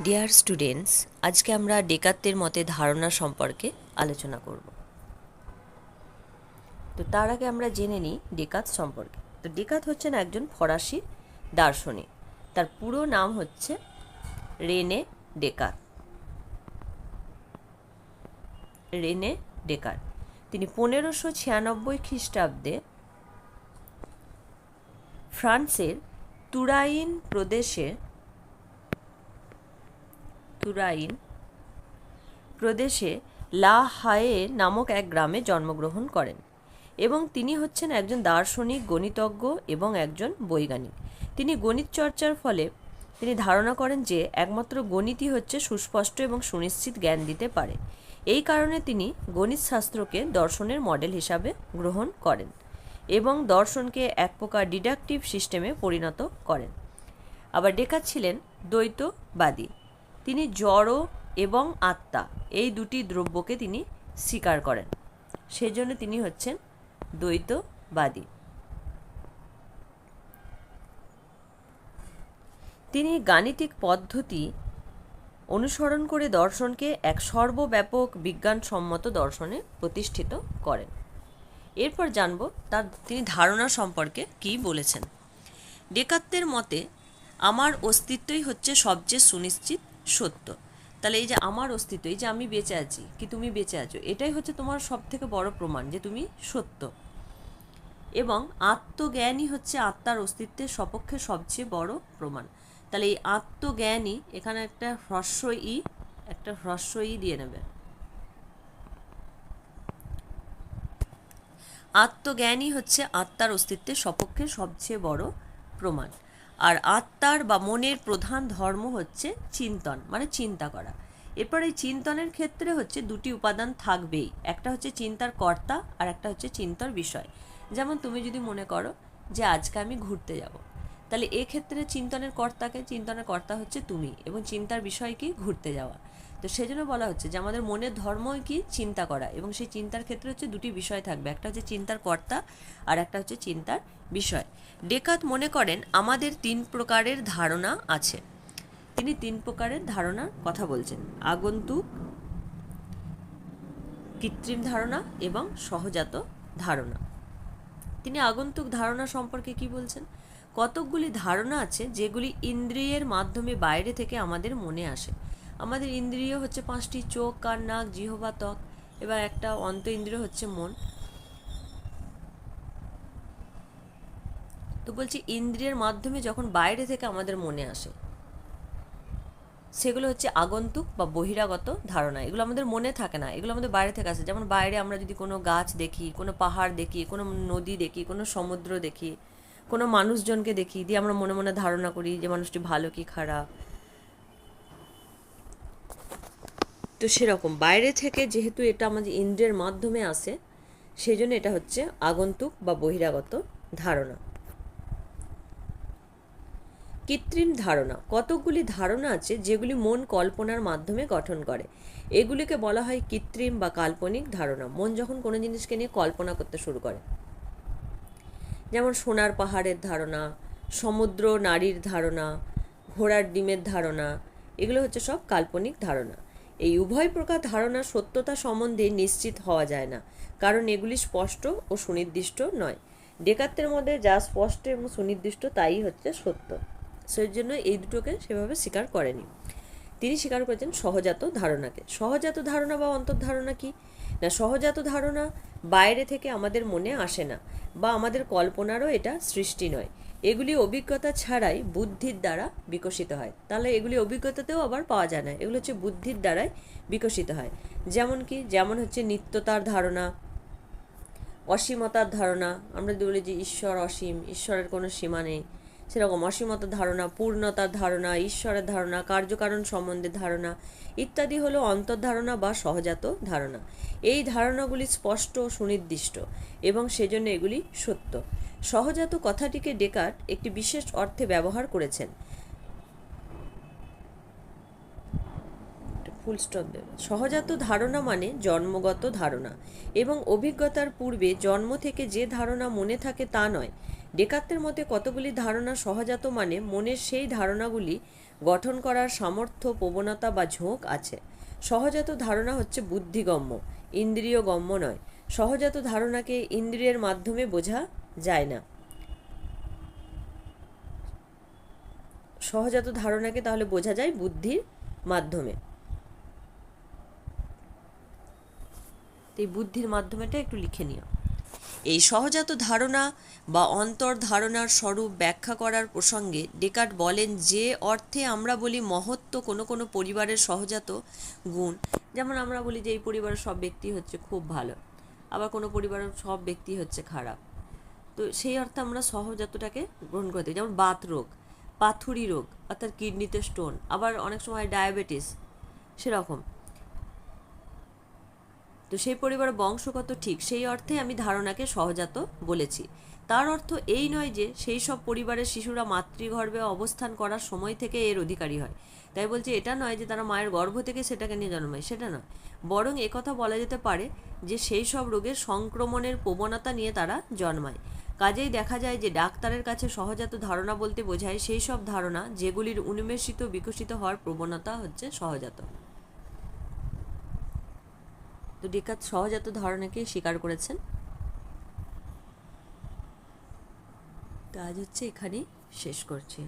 Dear students আজকে আমরা ডেকাত্তের মতে ধারণা সম্পর্কে আলোচনা করব। তো তার আগে আমরা জেনে নিই ডেকাত সম্পর্কে। তো ডেকাত হচ্ছেন একজন ফরাসি দার্শনিক। তার পুরো নাম হচ্ছে রেনে ডেকাত। রেনে ডেকার তিনি পনেরোশো ছিয়ানব্বই খ্রিস্টাব্দে ফ্রান্সের তুরাইন প্রদেশে তুরাইন প্রদেশে লা হায়ে নামক এক গ্রামে জন্মগ্রহণ করেন এবং তিনি হচ্ছেন একজন দার্শনিক, গণিতজ্ঞ এবং একজন বৈজ্ঞানিক। তিনি গণিত চর্চার ফলে তিনি ধারণা করেন যে একমাত্র গণিতই হচ্ছে সুস্পষ্ট এবং সুনিশ্চিত জ্ঞান দিতে পারে। এই কারণে তিনি গণিত শাস্ত্রকে দর্শনের মডেল হিসাবে গ্রহণ করেন এবং দর্শনকে এক প্রকার ডিডাকটিভ সিস্টেমে পরিণত করেন। আবার ডেকার ছিলেন দ্বৈতবাদী। তিনি জড় এবং আত্মা, এই দুটি দ্রব্যকে তিনি স্বীকার করেন। সেজন্য তিনি হচ্ছেন দ্বৈতবাদী। তিনি গাণিতিক পদ্ধতি অনুসরণ করে দর্শনকে এক সর্বব্যাপক বিজ্ঞানসম্মত দর্শনে প্রতিষ্ঠিত করেন। এরপর জানব তার, তিনি ধারণা সম্পর্কে কী বলেছেন। ডেকাত্তের মতে, আমার অস্তিত্বই হচ্ছে সবচেয়ে সুনিশ্চিত সত্য। তাহলে এই যে আমার অস্তিত্ব, এই যে আমি বেঁচে আছি, কি তুমি বেঁচে আছো, এটাই হচ্ছে তোমার সব থেকে বড় প্রমাণ যে তুমি সত্য। এবং আত্মজ্ঞানই হচ্ছে আত্মার অস্তিত্বের সপক্ষে সবচেয়ে বড় প্রমাণ। তাহলে এই আত্মজ্ঞানই এখানে একটা হ্রস্ব ই একটা হ্রস্ব ই দিয়ে নেবে। আত্মজ্ঞানই হচ্ছে আত্মার অস্তিত্বের সপক্ষে সবচেয়ে বড় প্রমাণ। আর আত্মার বা মনের প্রধান ধর্ম হচ্ছে চিন্তন মানে চিন্তা করা। এরপর এই চিন্তনের ক্ষেত্রে হচ্ছে দুটি উপাদান থাকবেই। একটা হচ্ছে চিন্তার কর্তা আর একটা হচ্ছে চিন্তার বিষয়। যেমন তুমি যদি মনে করো যে আজকে আমি ঘুরতে যাব তাহলে এক্ষেত্রে চিন্তনের কর্তাকে, চিন্তনের কর্তা হচ্ছে তুমি এবং চিন্তার বিষয় কি? ঘুরতে যাওয়া। তো সেজন্য বলা হচ্ছে যে আমাদের মনের ধর্মই কি? চিন্তা করা এবং সেই চিন্তার ক্ষেত্রে হচ্ছে দুটি বিষয় থাকবে। একটা হচ্ছে চিন্তার কর্তা আর একটা হচ্ছে চিন্তার বিষয়। ডেকাত মনে করেন আমাদের তিন প্রকারের ধারণা আছে। তিনি তিন প্রকারের ধারণার কথা বলছেন। আগন্তুক, কৃত্রিম ধারণা এবং সহজাত ধারণা। তিনি আগন্তুক ধারণা সম্পর্কে কি বলছেন? কতকগুলি ধারণা আছে যেগুলি ইন্দ্রিয়ের মাধ্যমে বাইরে থেকে আমাদের মনে আসে। আমাদের ইন্দ্রিয় হচ্ছে পাঁচটি, চোখ, কান, নাক, জিহবা, ত্বক। এবার একটা অন্ত ইন্দ্রিয় হচ্ছে মন। তো বলছি, ইন্দ্রিয়ের মাধ্যমে যখন বাইরে থেকে আমাদের মনে আসে, সেগুলো হচ্ছে আগন্তুক বা বহিরাগত ধারণা। এগুলো আমাদের মনে থাকে না, এগুলো আমাদের বাইরে থেকে আসে। যেমন বাইরে আমরা যদি কোনো গাছ দেখি, কোনো পাহাড় দেখি, কোনো নদী দেখি, কোনো সমুদ্র দেখি কোনো মানুষজনকে দেখি দিয়ে আমরা মনে মনে ধারণা করি যে মানুষটি ভালো কি খারাপ। তো সেরকম। বাইরে থেকে যেহেতু এটা আমাদের ইন্দ্রিয়ের মাধ্যমে আসে সেই জন্য এটা হচ্ছে আগন্তুক বা বহিরাগত ধারণা। কৃত্রিম ধারণা। কতকগুলি ধারণা আছে যেগুলি মন কল্পনার মাধ্যমে গঠন করে। এগুলিকে বলা হয় কৃত্রিম বা কাল্পনিক ধারণা। মন যখন কোনো জিনিসকে নিয়ে কল্পনা করতে শুরু করে যেমন সোনার পাহাড়ের ধারণা, সমুদ্র নারীর ধারণা, ঘোড়ার ডিমের ধারণা, এগুলো হচ্ছে সব কাল্পনিক ধারণা। এই উভয় প্রকার ধারণার সত্যতা সম্বন্ধে নিশ্চিত হওয়া যায় না, কারণ এগুলি স্পষ্ট ও সুনির্দিষ্ট নয়। ডেকাত্তের মধ্যে যা স্পষ্ট এবং সুনির্দিষ্ট তাই হচ্ছে সত্য। সেই জন্য এই দুটোকে সেভাবে স্বীকার করেনি। তিনি স্বীকার করেছেন সহজাত ধারণাকে। সহজাত ধারণা বা অন্তর্ধারণা কি? না, সহজাত ধারণা বাইরে থেকে আমাদের মনে আসে না বা আমাদের কল্পনারও এটা সৃষ্টি নয়। এগুলি অভিজ্ঞতা ছাড়াই বুদ্ধির দ্বারা বিকশিত হয়। তাহলে এগুলি অভিজ্ঞতাতেও আবার পাওয়া যায় না। এগুলো হচ্ছে বুদ্ধির দ্বারাই বিকশিত হয়। যেমন কি? যেমন হচ্ছে নিত্যতার ধারণা, অসীমতার ধারণা। আমরা বলি যে ঈশ্বর অসীম, ঈশ্বরের কোনো সীমা নেই। সেরকম অসীমতার ধারণা, পূর্ণতার ধারণা, ঈশ্বরের ধারণা, কার্যকারণ সম্বন্ধে ধারণা ইত্যাদি হলো অন্তর্ধারণা বা সহজাত ধারণা। এই ধারণাগুলি স্পষ্ট সুনির্দিষ্ট এবং সেজন্য এগুলি সত্য। সহজাত কথাটিকে ডেকার্ট একটি বিশেষ অর্থে ব্যবহার করেছেন। ফুল সহজাত ধারণা মানে জন্মগত ধারণা এবং অভিজ্ঞতার পূর্বে জন্ম থেকে যে ধারণা মনে থাকে তা নয়। ডেকার্তের মতে কতগুলি ধারণা সহজাত মানে মনের সেই ধারণাগুলি গঠন করার সামর্থ্য, প্রবণতা বা ঝোঁক আছে। সহজাত ধারণা হচ্ছে বুদ্ধিগম্য ইন্দ্রিয়গম্য নয়। সহজাত ধারণাকে ইন্দ্রিয়ের মাধ্যমে বোঝা যায় না। সহজাত ধারণাকে তাহলে বোঝা যায় বুদ্ধির মাধ্যমে। এই বুদ্ধির মাধ্যমেটা একটু লিখে নিও। এই সহজাত ধারণা বা অন্তর ধারণার স্বরূপ ব্যাখ্যা করার প্রসঙ্গে ডেকার্ট বলেন যে অর্থে আমরা বলি মহত্ব কোনো কোনো পরিবারের সহজাত গুণ। যেমন আমরা বলি যে এই পরিবারের সব ব্যক্তি হচ্ছে খুব ভালো, আবার কোনো পরিবারের সব ব্যক্তি হচ্ছে খারাপ। তো সেই অর্থে আমরা সহজাতটাকে গ্রহণ করতে যেমন বাত রোগ, পাথুরি রোগ, অর্থাৎ কিডনিতে স্টোন আবার অনেক সময় ডায়াবেটিস সেরকম। তো সেই পরিবারের বংশগত ঠিক সেই অর্থে আমি ধারণাকে সহজাত বলেছি। তার অর্থ এই নয় যে সেই সব পরিবারের শিশুরা মাতৃগর্ভে অবস্থান করার সময় থেকে এর অধিকারী হয়। তাই বলছে এটা নয় যে তারা মায়ের গর্ভ থেকে সেটাকে নিয়ে জন্মায়, সেটা নয়। বরং একথা বলা যেতে পারে যে সেই সব রোগের সংক্রমণের প্রবণতা নিয়ে তারা জন্মায়। কাজেই দেখা যায় যে ডাক্তারের কাছে সহজাত ধারণা বলতে বোঝায় সেই সব ধারণা যেগুলির উন্মেষিত বিকশিত হওয়ার প্রবণতা হচ্ছে সহজাত। তো ডেকাত সহজাত ধারণাকে স্বীকার করেছেন। তো আজ হচ্ছে এখানেই শেষ করছি।